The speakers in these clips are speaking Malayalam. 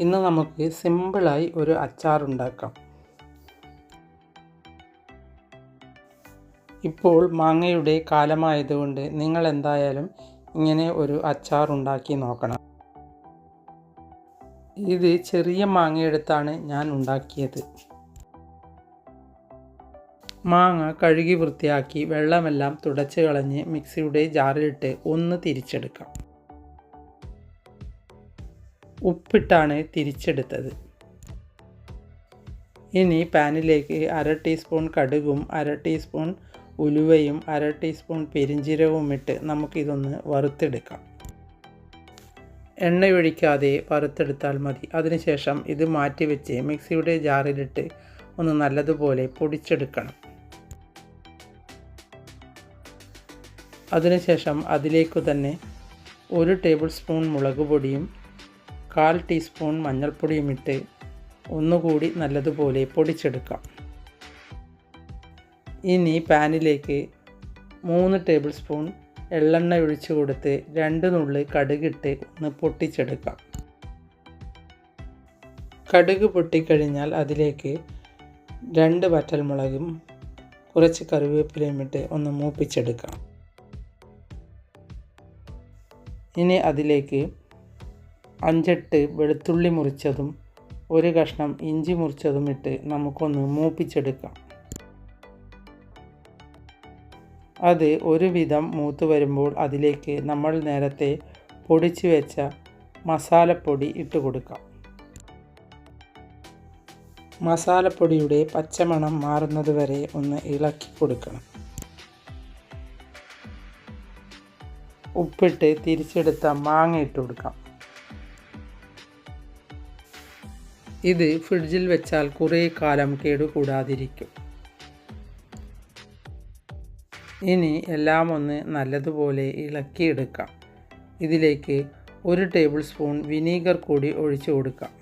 ഇന്ന് നമുക്ക് സിമ്പിളായി ഒരു അച്ചാർ ഉണ്ടാക്കാം. ഇപ്പോൾ മാങ്ങയുടെ കാലമായതുകൊണ്ട് നിങ്ങൾ എന്തായാലും ഇങ്ങനെ ഒരു അച്ചാർ ഉണ്ടാക്കി നോക്കണം. ഇത് ചെറിയ മാങ്ങയെടുത്താണ് ഞാൻ ഉണ്ടാക്കിയത്. മാങ്ങ കഴുകി വൃത്തിയാക്കി വെള്ളമെല്ലാം തുടച്ച് കളഞ്ഞ് മിക്സിയുടെ ജാറിലിട്ട് ഒന്ന് തിരിച്ചെടുക്കാം. ഉപ്പിട്ടാണ് തിരിച്ചെടുത്തത്. ഇനി പാനിലേക്ക് അര ടീസ്പൂൺ കടുകും അര ടീസ്പൂൺ ഉലുവയും അര ടീസ്പൂൺ പെരിഞ്ചീരകവും ഇട്ട് നമുക്കിതൊന്ന് വറുത്തെടുക്കാം. എണ്ണയൊഴിക്കാതെ വറുത്തെടുത്താൽ മതി. അതിനുശേഷം ഇത് മാറ്റിവെച്ച് മിക്സിയുടെ ജാറിലിട്ട് ഒന്ന് നല്ലതുപോലെ പൊടിച്ചെടുക്കണം. അതിനുശേഷം അതിലേക്ക് തന്നെ ഒരു ടേബിൾ സ്പൂൺ മുളക് പൊടിയും കാൽ ടീസ്പൂൺ മഞ്ഞൾപ്പൊടിയും ഇട്ട് ഒന്നുകൂടി നല്ലതുപോലെ പൊടിച്ചെടുക്കാം. ഇനി പാനിലേക്ക് മൂന്ന് ടേബിൾ സ്പൂൺ എള്ളെണ്ണ ഒഴിച്ചു കൊടുത്ത് രണ്ട് നുള്ളി കടുകിട്ട് ഒന്ന് പൊട്ടിച്ചെടുക്കാം. കടുക് പൊട്ടിക്കഴിഞ്ഞാൽ അതിലേക്ക് രണ്ട് വറ്റൽമുളകും കുറച്ച് കറിവേപ്പിലയും ഇട്ട് ഒന്ന് മൂപ്പിച്ചെടുക്കാം. ഇനി അതിലേക്ക് അഞ്ചെട്ട് വെളുത്തുള്ളി മുറിച്ചതും ഒരു കഷ്ണം ഇഞ്ചി മുറിച്ചതും ഇട്ട് നമുക്കൊന്ന് മൂപ്പിച്ചെടുക്കാം. അത് ഒരുവിധം മൂത്ത് വരുമ്പോൾ അതിലേക്ക് നമ്മൾ നേരത്തെ പൊടിച്ചു വെച്ച മസാലപ്പൊടി ഇട്ട് കൊടുക്കാം. മസാലപ്പൊടിയുടെ പച്ചമണം മാറുന്നത് വരെ ഒന്ന് ഇളക്കി കൊടുക്കണം. ഉപ്പിട്ട് തിരിച്ചെടുത്ത മാങ്ങ ഇട്ട് കൊടുക്കാം. ഇത് ഫ്രിഡ്ജിൽ വെച്ചാൽ കുറേ കാലം കേടുകൂടാതിരിക്കും. ഇനി എല്ലാം ഒന്ന് നല്ലതുപോലെ ഇളക്കിയെടുക്കാം. ഇതിലേക്ക് ഒരു ടേബിൾ സ്പൂൺ വിനീഗർ കൂടി ഒഴിച്ചു കൊടുക്കാം.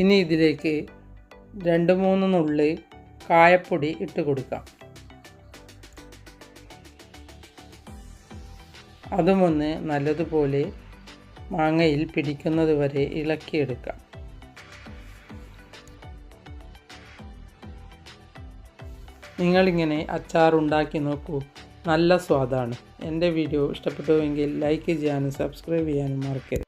ഇനി ഇതിലേക്ക് രണ്ട് മൂന്ന് നുള്ളി കായപ്പൊടി ഇട്ട് കൊടുക്കാം. അതുമൊന്ന് നല്ലതുപോലെ മാങ്ങയിൽ പിടിക്കുന്നത് വരെ ഇളക്കിയെടുക്കാം. നിങ്ങളിങ്ങനെ അച്ചാർ ഉണ്ടാക്കി നോക്കൂ. നല്ല സ്വാദാണ്. എന്റെ വീഡിയോ ഇഷ്ടപ്പെട്ടുവെങ്കിൽ ലൈക്ക് ചെയ്യാനും സബ്സ്ക്രൈബ് ചെയ്യാനും മറക്കരുത്.